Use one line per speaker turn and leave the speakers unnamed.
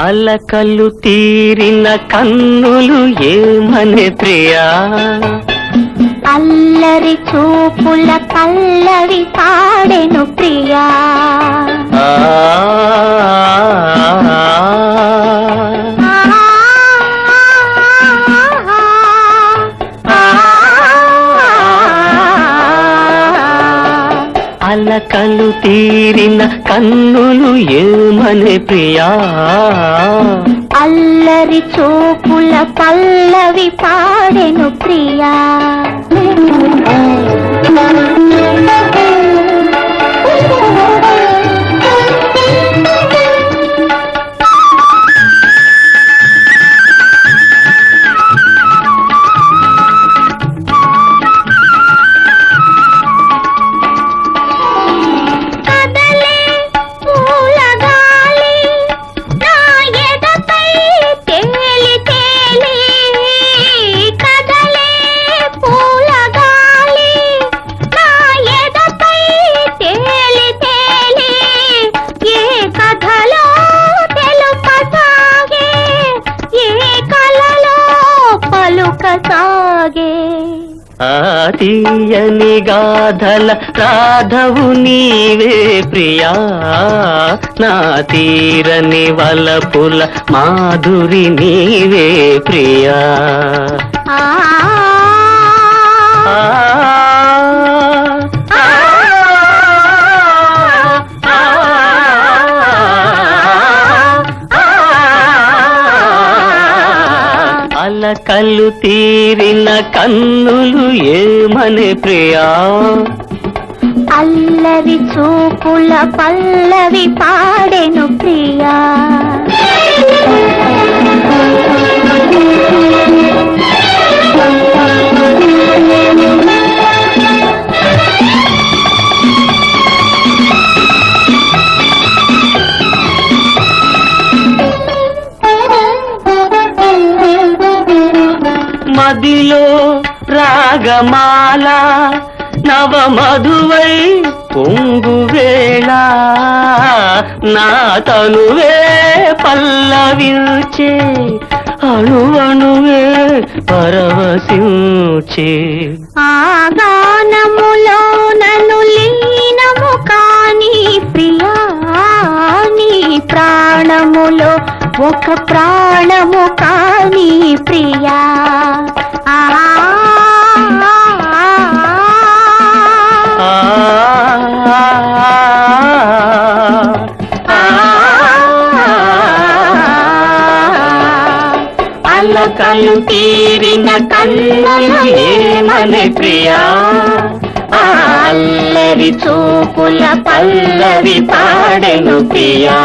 అలకలు తీరిన కన్నులు ఏమనే ప్రియా?
అల్లరి చూపుల పల్లవి పాడెను ప్రియా.
కలకలు తీరిన కన్నులు ఏమని ప్రియా?
అల్లరి చూపుల పల్లవి పాడెను ప్రియా. పలుకసాగే
ఆ తీయని గాథల రాధవు నీవే ప్రియా. నా తీరని వలపుల మాధురి నీవే ప్రియా.
ఆ,
అలకలు తీరిన కన్నులు ఏమనే ప్రియా?
అల్లరి చూపుల పల్లవి పాడే
మదిలో రాగమాల నవమధువై పొంగువేళ నా తనువే పల్లవించే అణువణువే పరవశించే.
ఆ గానములో నన్ను లీనము కాని ప్రియా నీ ప్రాణములో ఒక ప్రాణము కాని ప్రియా.
పలకలు తీరిన కన్నులు ఏమనే ప్రియా. అల్లరి చూపుల పల్లవి పాడెను ప్రియా.